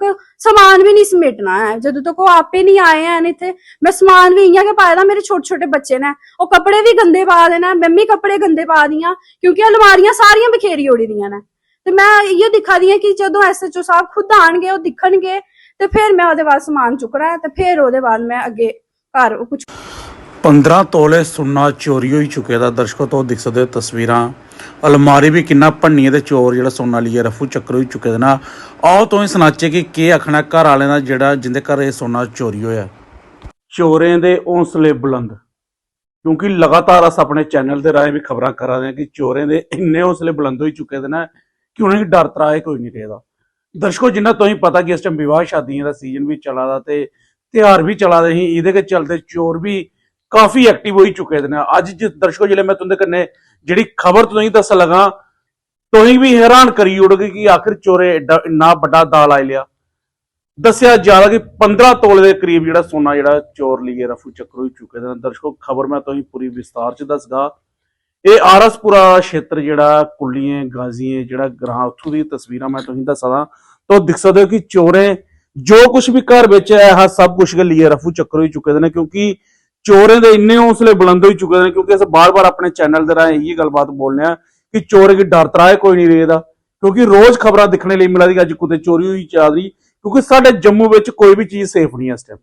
ਤੱਕ ਸਮਾਨ ਵੀ ਨਹੀਂ ਸਮੇਟਣਾ ਹੈ। ਜਦੋਂ ਤੱਕ ਉਹ ਆਪੇ ਨਹੀਂ ਆਏ ਹਨ ਇੱਥੇ, ਮੈਂ ਸਮਾਨ ਵੀ ਇਆਂ ਕਿ ਪਾਇਆ ਦਾ ਮੇਰੇ ਛੋਟੇ ਛੋਟੇ ਬੱਚੇ ਨੇ। ਉਹ ਕੱਪੜੇ ਵੀ ਗੰਦੇ ਪਾ ਦੇਣਾ ਮੰਮੀ ਕੱਪੜੇ ਗੰਦੇ ਪਾ ਦੀਆਂ, ਕਿਉਂਕਿ ਅਲਮਾਰੀਆਂ ਸਾਰੀਆਂ ਬਖੇਰੀ ਉੜੀ ਦੀਆਂ ਨੇ। ਤੇ ਮੈਂ ਇਹ ਦਿਖਾ ਦੀ ਕਿ ਜਦੋਂ ਐਸਐਚਓ ਸਾਹਿਬ ਖੁਦ ਆਣਗੇ, ਉਹ ਦਿਖਣਗੇ, ਤੇ ਫਿਰ ਮੈਂ ਉਹਦੇ ਬਾਅਦ ਸਮਾਨ ਚੁੱਕਣਾ ਤੇ ਫਿਰ ਉਹਦੇ ਬਾਅਦ ਮੈਂ ਅੱਗੇ ਘਰ ਕੁਝ 15 ਤੋਲੇ ਸੁੰਨਾ ਚੋਰੀ ਹੋਈ ਚੁੱਕੇ ਦਾ ਦਰਸ਼ਕੋ, ਤੋਂ ਦਿਖ ਸਕਦੇ ਤਸਵੀਰਾਂ। ਅਲਮਾਰੀ ਵੀ ਕਿੰਨਾ ਭੰਨੀ ਹੈ ਤੇ ਚੋਰ ਜਿਹੜਾ ਸੋਨਾ ਲਈ ਰਫੂ ਚੱਕਰ ਹੋਈ ਚੁੱਕੇ ਦੇ ਨਾ ਆਓ ਤੋਂ ਹੀ ਸੁਣਾਚੇ ਕਿ ਕੀ ਆਖਣਾ ਘਰ ਵਾਲਿਆਂ ਦਾ ਜਿਹੜਾ ਜਿੰਦੇ ਘਰ ਇਹ ਸੋਨਾ ਚੋਰੀ ਹੋਇਆ। ਚੋਰਾਂ ਦੇ ਹੌਸਲੇ ਬੁਲੰਦ। ਕਿਉਂਕਿ ਲਗਾਤਾਰ ਅਸ ਆਪਣੇ ਚੈਨਲ ਦੇ ਰਾਹੀਂ ਵੀ ਖਬਰਾਂ ਕਰਾ ਰਹੇ ਹਾਂ ਕਿ ਚੋਰਾਂ ਦੇ ਇੰਨੇ ਹੌਸਲੇ ਬੁਲੰਦ ਹੋਈ ਚੁੱਕੇ ਦੇ ਨਾ ਕਿ ਉਹਨਾਂ ਨੂੰ ਡਰ ਤਰਾਏ ਕੋਈ ਨਹੀਂ ਰਹੇਗਾ ਦਰਸ਼ਕੋ, ਜਿੰਨਾ ਤੋਂ ਹੀ ਪਤਾ ਕਿ ਇਸ ਟਾਈਮ ਵਿਵਾਹ ਸ਼ਾਦੀਆਂ ਦਾ ਸੀਜ਼ਨ ਵੀ ਚੱਲਾ ਦਾ ਤੇ ਤਿਉਹਾਰ ਵੀ ਚੱਲਾ ਰਹੇ ਇਹਦੇ ਕੇ ਚਲਦੇ ਚੋਰ ਵੀ ਕਾਫੀ ਐਕਟਿਵ ਹੋਈ ਚੁੱਕੇ ਦੇ ਨੇ ਅੱਜ ਜਿ ਦਰਸ਼ਕੋ ਜਿਹੜੇ ਮੈਂ ਤੁਹਾਡੇ ਕੰਨੇ ਜਿਹੜੀ ਖਬਰ ਤੁਸੀਂ ਦੱਸ ਲਗਾ ਤੁਸੀਂ ਵੀ ਹੈਰਾਨ ਕਰੀ ਉੜੋਗੇ ਕਿ ਆਖਿਰ ਚੋਰੇ ਇੰਨਾ ਵੱਡਾ ਦਾਲ ਆਇ ਲਿਆ। ਦੱਸਿਆ ਜਾ ਰਿਹਾ ਕਿ 15 ਤੋਲੇ ਦੇ ਕਰੀਬ ਜਿਹੜਾ ਸੋਨਾ ਜਿਹੜਾ ਚੋਰ ਲਈਏ ਰਫੂ ਚੱਕਰ ਹੋਈ ਚੁੱਕੇ ਨੇ ਦਰਸ਼ਕੋ, ਖਬਰ ਮੈਂ ਤੁਸੀਂ ਪੂਰੀ ਵਿਸਤਾਰ ਚ ਦੱਸਗਾ ਇਹ ਆਰਸਪੁਰਾ ਖੇਤਰ ਜਿਹੜਾ ਕੁੱਲੀਏ ਗਾਜ਼ੀਏ ਜਿਹੜਾ ਗ੍ਰਾਂ ਉੱਥੋਂ ਦੀ ਤਸਵੀਰਾਂ ਮੈਂ ਤੁਸੀਂ ਦੱਸਦਾ। ਤਾਂ ਦਿਖ ਸਕਦੇ ਹੋ ਕਿ ਚੋਰੇ ਜੋ ਕੁਝ ਵੀ ਘਰ ਵਿੱਚ ਹੈ ਹਾ ਸਭ ਕੁਝ ਲਈਏ ਰਫੂ ਚੱਕਰ ਹੋਈ ਚੁੱਕੇ ਦੇ ਨੇ, ਕਿਉਂਕਿ ਚੋਰਾਂ ਦੇ ਇੰਨੇ ਹੌਸਲੇ ਬੁਲੰਦ ਹੋਈ ਚੁੱਕੇ ਨੇ ਕਿਉਂਕਿ ਅਸੀਂ ਬਾਰ-ਬਾਰ ਆਪਣੇ ਚੈਨਲ ਦੇ ਰਾਹੀਂ ਇਹ ਗੱਲਬਾਤ ਬੋਲਨੇ ਆ ਕਿ ਚੋਰ ਕੀ ਡਰ ਤਰਾਏ ਕੋਈ ਨਹੀਂ ਰਹੇਦਾ, ਕਿਉਂਕਿ ਰੋਜ਼ ਖਬਰਾਂ ਦਿਖਣੇ ਲਈ ਮਿਲਦੀ ਅੱਜ ਕੁਤੇ ਚੋਰੀ ਹੋਈ ਚੱਲ ਰਹੀ, ਕਿਉਂਕਿ ਸਾਡੇ ਜੰਮੂ ਵਿੱਚ ਕੋਈ ਵੀ ਚੀਜ਼ ਸੇਫ ਨਹੀਂ ਇਸ ਟਾਈਮ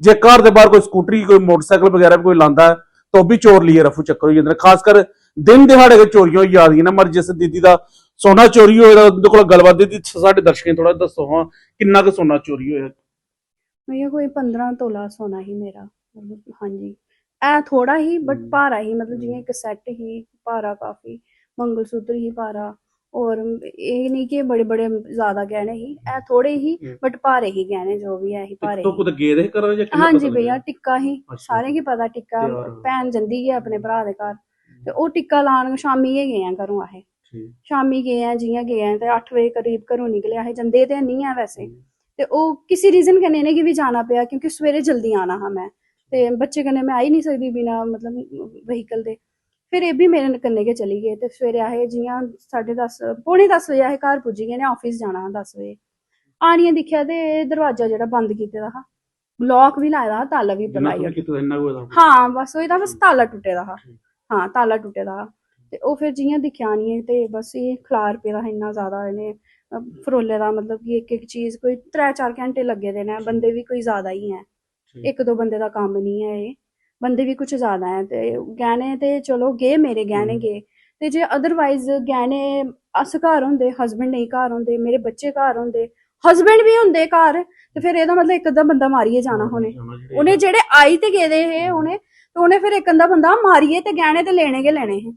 ਜੇ ਘਰ ਦੇ ਬਾਹਰ ਕੋਈ ਸਕੂਟਰੀ, ਕੋਈ ਮੋਟਰਸਾਈਕਲ ਵਗੈਰਾ ਵੀ ਕੋਈ ਲਾਂਦਾ ਤਾਂ ਵੀ ਚੋਰ ਲਈ ਰਫੂ ਚੱਕਰ ਹੋ ਜਾਂਦੇ ਖਾਸ ਕਰ ਦਿਨ ਦਿਹਾੜੇ ਦੇ ਚੋਰੀਆਂ ਹੋਈ ਜਾਂਦੀਆਂ ਨੇ, ਮਰ ਜਿਸ ਦੀਦੀ ਦਾ ਸੋਨਾ ਚੋਰੀ ਹੋਇਆ, ਉਹਦੇ ਕੋਲ ਗੱਲਬਾਤ ਦੀ ਸਾਡੇ ਦਰਸ਼ਕਾਂ ਥੋੜਾ ਦੱਸੋ ਹਾਂ, ਕਿੰਨਾ ਕੁ ਸੋਨਾ ਚੋਰੀ ਹੋਇਆ? ਭਈਆ ਕੋਈ 15 ਤੋਲਾ ਸੋਨਾ ਹੀ ਮੇਰਾ। ਹਾਂਜੀ ਐ ਥੋੜਾ ਹੀ ਬਟ। ਭਾਰਾ ਹੀ ਮਤਲਬ ਜਿਵੇਂ ਇੱਕ ਸੈੱਟ ਹੀ ਭਾਰਾ ਕਾਫੀ ਮੰਗਲ ਸੂਤਰ ਹੀ ਭਾਰਾ ਔਰ ਇਹ ਨਹੀਂ ਕਿ ਬੜੇ ਬੜੇ ਜ਼ਿਆਦਾ ਗਹਿਣੇ ਹੀ ਐ ਥੋੜੇ ਹੀ। ਬਟ ਭਾਰੇ ਹੀ ਗਹਿਣੇ ਜੋ ਵੀ ਹੈ ਹੀ ਭਾਰੇ ਤੋਂ। ਕੁਤੇ ਗਏ ਦੇ ਕਰਨ ਜਾਂ ਕਿੰਨਾ ਹਾਂਜੀ ਭਈਆ? ਟਿੱਕਾ ਹੀ। ਸਾਰੇ ਕੀ ਪਤਾ ਟਿੱਕਾ ਭੈਣ ਜੰਦੀ ਹੈ ਆਪਣੇ ਭਰਾ ਦੇ ਘਰ ਤੇ ਉਹ ਟਿੱਕਾ ਲਾਣ ਸ਼ਾਮੀ ਹੀ ਗਏ ਆ ਘਰੋਂ ਠੀਕ। ਸ਼ਾਮੀ ਗਏ ਆ ਜੀਆਂ ਗਏ ਆ ਤੇ 8 ਵਜੇ ਕਰੀਬ ਘਰੋਂ ਨਿਕਲਿਆ ਹੈ ਜੰਦੇ ਤੇ ਨਹੀਂ ਆ ਵੈਸੇ ਤੇ ਉਹ ਕਿਸੇ ਰੀਜ਼ਨ ਕਨੇ ਨੇ ਕਿ ਵੀ ਜਾਣਾ ਪਿਆ ਕਿਉਂਕਿ ਸਵੇਰੇ ਜਲਦੀ ਆਣਾ ਹਾਂ ਮੈਂ ਤੇ ਬੱਚੇ ਕਨੇ ਮੈਂ ਆ ਹੀ ਨਹੀਂ ਸਕਦੀ ਬਿਨਾ ਮਤਲਬ ਵਹੀਕਲ ਦੇ। ਫਿਰ ਇਹ ਵੀ ਮੇਰੇ ਕੰਨੇ ਕੇ ਚਲੀ ਗਏ ਤੇ ਸਵੇਰੇ ਆਏ ਜੀਆਂ 10:30 ਪੌਣੇ 10 ਵਜੇ ਆਏ ਘਰ ਪੁੱਜ ਗਏ ਨੇ ਆਫਿਸ ਜਾਣਾ 10 ਵਜੇ। ਆਣੀਆਂ ਦੇਖਿਆ ਤੇ ਦਰਵਾਜ਼ਾ ਜਿਹੜਾ ਬੰਦ ਕੀਤੇ ਦਾ ਹਾਂ ਲੌਕ ਵੀ ਲਾਇਆ ਦਾ ਤਾਲਾ ਵੀ ਬਣਾਇਆ। ਹਾਂ ਬਸ ਉਹ ਇਹਦਾ ਬਸ ਤਾਲਾ ਟੁੱਟੇ ਦਾ ਹਾ। ਹਾਂ ਤਾਲਾ ਟੁੱਟੇ ਦਾ। ਤੇ ਉਹ ਫਿਰ ਜੀਆਂ ਦਿਖਿਆ ਨਹੀਂ ਤੇ ਬਸ ਇਹ ਖਲਾਰ ਪਿਆ ਦਾ ਇੰਨਾ ਜ਼ਿਆਦਾ ਇਹਨੇ ਫਰੋਲੇ ਦਾ ਮਤਲਬ ਕਿ ਇੱਕ ਇੱਕ ਚੀਜ਼ ਕੋਈ 3-4 ਘੰਟੇ ਲੱਗੇ ਦੇ ਨੇ ਬੰਦੇ ਵੀ ਕੋਈ ਜ਼ਿਆਦਾ ਹੀ ਹੈ। ਇੱਕ ਦੋ ਬੰਦੇ ਦਾ ਕੰਮ ਨਹੀਂ ਹੈ ਇਹ। ਬੰਦੇ ਵੀ ਕੁਝ ਜ਼ਿਆਦਾ ਹੈ ਤੇ ਗਹਿਣੇ ਤੇ ਚਲੋ ਗਏ ਮੇਰੇ ਗਹਿਣੇ। ਗਏ। ਤੇ ਜੇ ਅਦਰਵਾਈਜ਼ ਗਹਿਣੇ ਅਸ ਘਰ ਹੁੰਦੇ ਹਸਬੰਡ ਨਹੀਂ ਘਰ ਹੁੰਦੇ ਮੇਰੇ ਬੱਚੇ ਘਰ ਹੁੰਦੇ ਹਸਬੰਡ ਵੀ ਹੁੰਦੇ ਘਰ ਤੇ ਫਿਰ ਇਹਦਾ ਮਤਲਬ ਇੱਕ ਅੱਧਾ ਬੰਦਾ ਮਾਰੀਏ ਜਾਣਾ ਹੋਣੇ ਉਹਨੇ। ਜਿਹੜੇ ਆਈ ਤੇ ਗਏ ਦੇ ਇਹ ਉਹਨੇ ਤੇ ਉਹਨੇ ਫਿਰ ਇੱਕ ਅੰਦਾ ਬੰਦਾ ਮਾਰੀਏ ਤੇ ਗਹਿਣੇ ਤੇ ਲੈਣੇਗੇ ਲੈਣੇ ਹੈ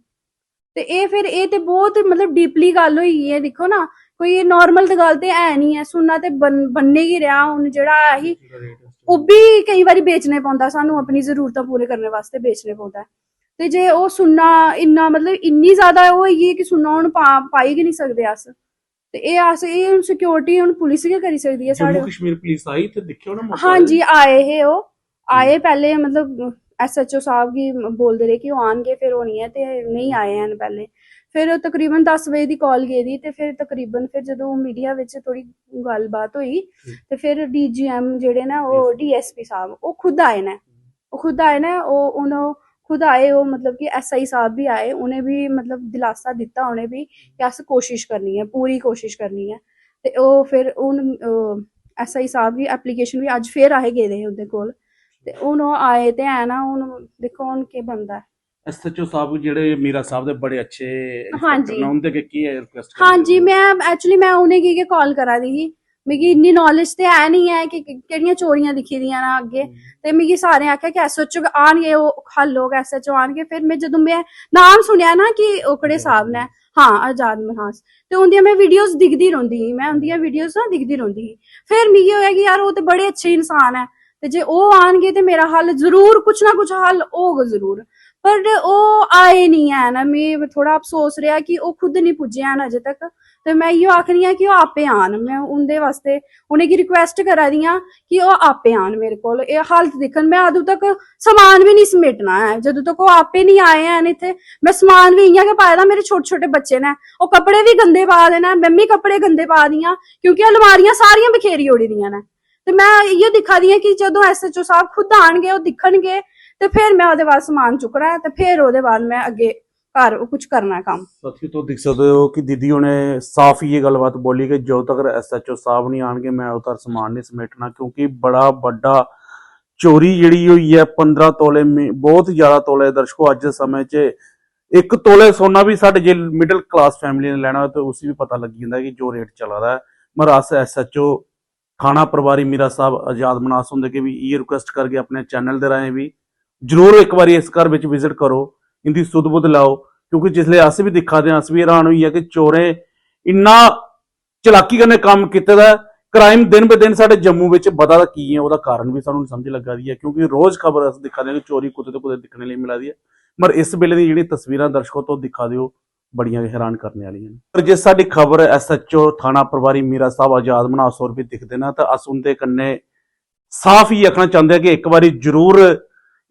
ਤੇ ਇਹ ਫਿਰ ਇਹ ਤੇ ਬਹੁਤ ਮਤਲਬ ਡੀਪਲੀ ਗੱਲ ਹੋਈ ਹੈ ਦੇਖੋ ਨਾ। ਕੋਈ ਨਾਰਮਲ ਤੇ ਗੱਲ ਤੇ ਐ ਨਹੀਂ ਹੈ। ਸੁਣਨਾ ਤੇ ਬੰਨੇ ਹੀ ਰਿਹਾ ਹੁਣ ਜਿਹੜਾ ਆਹੀ ਉਹ ਵੀ ਕਈ ਵਾਰੀ ਵੇਚਣੇ ਪੈਂਦਾ ਸਾਨੂੰ ਆਪਣੀ ਜ਼ਰੂਰਤਾਂ ਪੂਰੇ ਕਰਨ ਵਾਸਤੇ ਵੇਚਣੇ ਪੈਂਦਾ। ਤੇ ਜੇ ਉਹ ਸੁਣਨਾ ਇੰਨਾ ਮਤਲਬ ਇੰਨੀ ਜ਼ਿਆਦਾ ਉਹ ਹੈਗੀ ਕਿ ਸੁਣਨਾ ਹੁਣ ਪਾਈ ਹੀ ਨਹੀਂ ਸਕਦੇ ਅਸ ਤੇ ਇਹ ਅਸ ਇਹ ਹੁਣ ਸਿਕਿਉਰਿਟੀ ਹੁਣ ਪੁਲਿਸ ਕੀ ਕਰੀ ਸਕਦੀ ਹੈ ਸਾਡੇ ਜੰਮੂ ਕਸ਼ਮੀਰ ਪੁਲਿਸ ਆਈ ਤੇ ਦੇਖਿਓ ਨਾ ਮੌਕਾ। ਹਾਂਜੀ ਆਏ ਹੈ ਉਹ। ਆਏ ਪਹਿਲੇ ਮਤਲਬ ਐਸਐਚਓ ਸਾਹਿਬ ਕੀ ਬੋਲਦੇ ਰਹੇ ਕਿ ਉਹ ਆਣਗੇ ਫਿਰ ਨਹੀਂ ਹੈ ਤੇ ਨਹੀਂ ਆਏ ਹਨ ਪਹਿਲੇ। ਫਿਰ ਤਕਰੀਬਨ 10 ਵਜੇ ਦੀ ਕਾਲ ਗਈ ਦੀ ਤੇ ਫਿਰ ਤਕਰੀਬਨ ਫਿਰ ਜਦੋਂ ਮੀਡੀਆ ਵਿੱਚ ਥੋੜੀ ਗੱਲਬਾਤ ਹੋਈ ਤੇ ਫਿਰ ਡੀਜੀਐਮ ਜਿਹੜੇ ਨਾ ਉਹ ਡੀਐਸਪੀ ਸਾਹਿਬ ਉਹ ਖੁਦ ਆਏ ਨੇ। ਉਹ ਖੁਦ ਆਏ ਨੇ ਉਹ ਉਹਨੂੰ ਖੁਦ ਆਏ ਉਹ ਮਤਲਬ ਕਿ ਐਸਆਈ ਸਾਹਿਬ ਵੀ ਆਏ ਉਹਨੇ ਵੀ ਮਤਲਬ ਦਿਲਾਸਾ ਦਿੱਤਾ ਉਹਨੇ ਵੀ ਕਿ ਅਸ ਕੋਸ਼ਿਸ਼ ਕਰਨੀ ਹੈ ਪੂਰੀ ਕੋਸ਼ਿਸ਼ ਕਰਨੀ ਹੈ। ਤੇ ਉਹ ਫਿਰ ਉਹ ਐਸਆਈ ਸਾਹਿਬ ਵੀ ਐਪਲੀਕੇਸ਼ਨ ਵੀ ਅੱਜ ਫੇਰ ਆਏ ਗਏ ਦੇ ਉਹਦੇ ਕੋਲ। ਤੇ ਹੁਣ ਉਹ ਆਏ ਤੇ ਹੈ ਨਾ ਹੁਣ ਦੇਖੋ ਹੁਣ ਕੀ ਬੰਦਾ ਐਸਐਚਓ ਸਾਹਿਬ ਜਿਹੜੇ ਮੀਰਾ ਸਾਹਿਬ ਦੇ ਬੜੇ ਅੱਛੇ ਹਾਂਜੀ। ਨਾ ਉਹਦੇ ਅੱਗੇ ਕੀ ਹੈ ਰਿਕੁਐਸਟ ਹਾਂਜੀ ਮੈਂ ਐਕਚੁਅਲੀ ਮੈਂ ਉਹਨੇ ਕੀ ਕਿ ਕਾਲ ਕਰਾ ਦੀ ਸੀ? ਮਿਗੀ ਇੰਨੀ ਨੌਲੇਜ ਤੇ ਹੈ ਨਹੀਂ ਹੈ ਕਿ ਕਿਹੜੀਆਂ ਚੋਰੀਆਂ ਦਿਖੀ ਦੀਆਂ ਨਾ ਅੱਗੇ। ਤੇ ਮਿਗੀ ਸਾਰੇ ਆਖਿਆ ਕਿ ਐਸਐਚਓ ਆਣਗੇ ਉਹ ਹੱਲ ਲੋਕ ਐਸਐਚਓ ਆਣਗੇ। ਫਿਰ ਮੈਂ ਜਦੋਂ ਮੈਂ ਨਾਮ ਸੁਣਿਆ ਨਾ ਕਿ ਉਹਕੜੇ ਸਾਹਿਬ ਨੇ ਹਾਂ ਆਜ਼ਾਦ ਮਹਾਸ। ਤੇ ਉਹਦੀਆਂ ਮੈਂ ਵੀਡੀਓਜ਼ ਦਿਖਦੀ ਰਹਿੰਦੀ ਸੀ ਮੈਂ ਉਹਦੀਆਂ ਵੀਡੀਓਜ਼ ਨਾ ਦਿਖਦੀ ਰਹਿੰਦੀ ਸੀ। ਫਿਰ ਮਿਗੀ ਹੋਇਆ ਕਿ ਯਾਰ ਉਹ ਤੇ ਬੜੇ ਅੱਛੇ ਇਨਸਾਨ ਹੈ। ਤੇ ਜੇ ਉਹ ਆਣਗੇ ਤੇ ਮੇਰਾ ਹੱਲ ਜ਼ਰੂਰ ਕੁਛ ਨਾ ਕੁਛ ਹੱਲ ਹੋਊਗਾ ਜ਼ਰੂਰ। ਪਰ ਉਹ ਆਏ ਨਹੀਂ ਹੈ ਮੈਂ ਥੋੜਾ ਅਫਸੋਸ ਰਿਹਾ ਕਿ ਉਹ ਖੁਦ ਨਹੀਂ ਪੁੱਜੇ ਹਨ ਅਜੇ ਤੱਕ। ਤੇ ਮੈਂ ਇਹੋ ਆਖਣੀ ਆ ਕਿ ਉਹ ਆਪੇ ਆਣ ਮੈਂ ਉਹਦੇ ਵਾਸਤੇ ਉਹਨੇ ਕੀ ਰਿਕੁਐਸਟ ਕਰਾ ਦੀਆਂ ਕਿ ਉਹ ਆਪੇ ਆਣ ਮੇਰੇ ਕੋਲ। ਇਹ ਹਾਲਤ ਦੇਖਣ ਮੈਂ ਉਦੋਂ ਤੱਕ ਸਮਾਨ ਵੀ ਨਹੀਂ ਸਮੇਟਣਾ ਹੈ ਜਦੋਂ ਤੱਕ ਉਹ ਆਪੇ ਨਹੀਂ ਆਏ ਹਨ ਇੱਥੇ, ਮੈਂ ਸਮਾਨ ਵੀ ਇਆਂ ਕਿ ਪਾਇਆ ਦਾ ਮੇਰੇ ਛੋਟੇ ਛੋਟੇ ਬੱਚੇ ਨੇ। ਉਹ ਕੱਪੜੇ ਵੀ ਗੰਦੇ ਪਾ ਦੇਣਾ ਮੰਮੀ ਕੱਪੜੇ ਗੰਦੇ ਪਾ ਦੀਆਂ, ਕਿਉਂਕਿ ਅਲਮਾਰੀਆਂ ਸਾਰੀਆਂ ਬਖੇਰੀ ਉੜੀ ਦੀਆਂ ਨੇ। ਤੇ ਮੈਂ ਇਹ ਦਿਖਾ ਦੀ ਕਿ ਜਦੋਂ ਐਸਐਚਓ ਸਾਹਿਬ ਖੁਦ ਆਣਗੇ ਉਹ ਦਿਖਣਗੇ ਤੇ ਫਿਰ ਮੈਂ ਉਹਦੇ ਬਾਅਦ ਸਮਾਨ ਚੁੱਕਣਾ ਤੇ ਫਿਰ ਉਹਦੇ ਬਾਅਦ ਮੈਂ ਅੱਗੇ ਘਰ ਕੁਝ ਕਰਨਾ ਕੰਮ। ਸਾਥੀ ਤੋਂ ਦੇਖ ਸਕਦੇ ਹੋ ਕਿ ਦੀਦੀ ਉਹਨੇ ਸਾਫ਼ ਹੀ ਇਹ ਗੱਲਬਾਤ ਬੋਲੀ ਕਿ ਜਦੋਂ ਤੱਕ ਐਸਐਚਓ ਸਾਹਿਬ ਨਹੀਂ ਆਣਗੇ, ਮੈਂ ਉਦੋਂ ਤੱਕ ਸਮਾਨ ਨਹੀਂ ਸਮੇਟਣਾ ਕਿਉਂਕਿ ਬੜਾ ਵੱਡਾ ਚੋਰੀ ਜਿਹੜੀ ਹੋਈ ਹੈ 15 ਤੋਲੇ ਬਹੁਤ ਜ਼ਿਆਦਾ ਤੋਲੇ ਦਰਸ਼ਕੋ, ਅੱਜ ਦੇ ਸਮੇਂ 'ਚ ਇੱਕ ਤੋਲੇ ਸੋਨਾ ਵੀ ਸਾਡੇ ਜੇ ਮਿਡਲ ਕਲਾਸ ਫੈਮਿਲੀ ਨੇ ਲੈਣਾ ਹੋਵੇ ਤਾਂ ਉਸ ਵੀ ਪਤਾ ਲੱਗ ਜਾਂਦਾ ਕਿ ਜੋ ਰੇਟ ਚੱਲ ਰਿਹਾ ਹੈ। ਮਰਾਸ ਐਸਐਚਓ ਖਾਣਾ ਪਰਿਵਾਰੀ ਮੀਰਾ ਸਾਹਿਬ ਆਜ਼ਾਦ ਮਨਾਸ ਹੁੰਦੇ ਕਿ ਵੀ ਇਹ ਰਿਕੁਐਸਟ ਕਰਕੇ ਆਪਣੇ ਚੈਨਲ ਦੇ ਰਾਹੀਂ ਵੀ ਜਰੂਰ ਇੱਕ ਵਾਰੀ ਇਸ ਘਰ ਵਿੱਚ ਵਿਜ਼ਿਟ ਕਰੋ, ਇਹਦੀ ਸੁੱਧ ਬੁੱਧ ਲਾਓ, ਕਿਉਂਕਿ ਜਿਸਲੇ ਅਸੀਂ ਵੀ ਦਿਖਾਦੇ ਹਾਂ, ਅਸੀਂ ਵੀ ਹੈਰਾਨ ਹੋਈ ਹੈ ਕਿ ਚੋਰੇ ਇੰਨਾ ਚਲਾਕੀ ਕਰਨੇ ਕੰਮ ਕੀਤੇ ਦਾ ਕ੍ਰਾਈਮ ਦਿਨ ਬ ਦਿਨ ਸਾਡੇ ਜੰਮੂ ਵਿੱਚ ਵਧਾ ਦਾ ਕੀ ਹੈ, ਉਹਦਾ ਕਾਰਨ ਵੀ ਸਾਨੂੰ ਸਮਝ ਲੱਗਾ ਦੀ ਹੈ, ਕਿਉਂਕਿ ਰੋਜ਼ ਖਬਰ ਅਸੀਂ ਦਿਖਾਦੇ ਹਾਂ ਕਿ ਚੋਰੀ ਕੁੱਤੇ ਤੇ ਕੁੱਤੇ ਦਿਖਣੇ ਲਈ ਮਿਲਦੀ ਹੈ, ਪਰ ਇਸ ਵੇਲੇ ਦੀ ਜਿਹੜੀ ਤਸਵੀਰਾਂ ਦਰਸ਼ਕੋ ਤੋਂ ਦਿਖਾ ਦਿਓ, ਬੜੀਆਂ ਹੈਰਾਨ ਕਰਨ ਵਾਲੀਆਂ ਨੇ। ਪਰ ਜੇ ਸਾਡੀ ਖਬਰ ਐਸਐਚਓ ਥਾਣਾ ਪ੍ਰਭਾਰੀ ਮੀਰਾ ਸਾਹਿਬ ਆਜ਼ਾਦ ਮਨਾਸੌਰ ਵੀ ਦਿਖਦੇ ਨਾ, ਤਾਂ ਅਸ ਉਹਦੇ ਕੰਨੇ ਸਾਫ਼ ਹੀ ਆਖਣਾ ਚਾਹੁੰਦੇ ਆ ਕਿ ਇੱਕ ਵਾਰੀ ਜ਼ਰੂਰ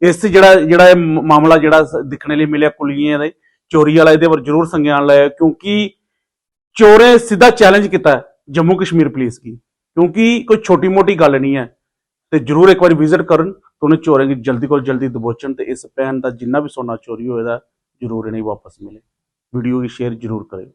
ਇਸ ਜਿਹੜਾ ਜਿਹੜਾ ਇਹ ਮਾਮਲਾ ਜਿਹੜਾ ਸ- ਲਈ ਮਿਲਿਆ ਕੁਲੀਆਂ ਦੇ, ਚੋਰੀ ਵਾਲਾ ਇਹਦੇ ਪਰ ਜ਼ਰੂਰ ਸੰਗਿਆਨ ਲਾਇਆ, ਕਿਉਂਕਿ ਚੋਰੇ ਸਿੱਧਾ ਚੈਲੰਜ ਕੀਤਾ ਜੰਮੂ ਕਸ਼ਮੀਰ ਪੁਲਿਸ ਕੀ ਕਿਉਂਕਿ ਕੋਈ ਛੋਟੀ ਮੋਟੀ ਗੱਲ ਨਹੀਂ ਹੈ। ਤੇ ਜ਼ਰੂਰ ਇੱਕ ਵਾਰੀ ਵਿਜ਼ਿਟ ਕਰਨ, ਤੇ ਉਹਨੇ ਚੋਰਾਂ ਦੀ ਜਲਦੀ ਕੋਲ ਜਲਦੀ ਦਬੋਚਣ ਤੇ ਇਸ ਪੈਨ ਦਾ ਜਿੰਨਾ ਵੀ ਸੋਨਾ ਚੋਰੀ ਹੋਏਦਾ ਜ਼ਰੂਰ ਇਹਨੇ ਵਾਪਸ ਮਿਲੇ। ਵੀਡੀਓ ਦੀ ਸ਼ੇਅਰ ਜ਼ਰੂਰ ਕਰਿਓ।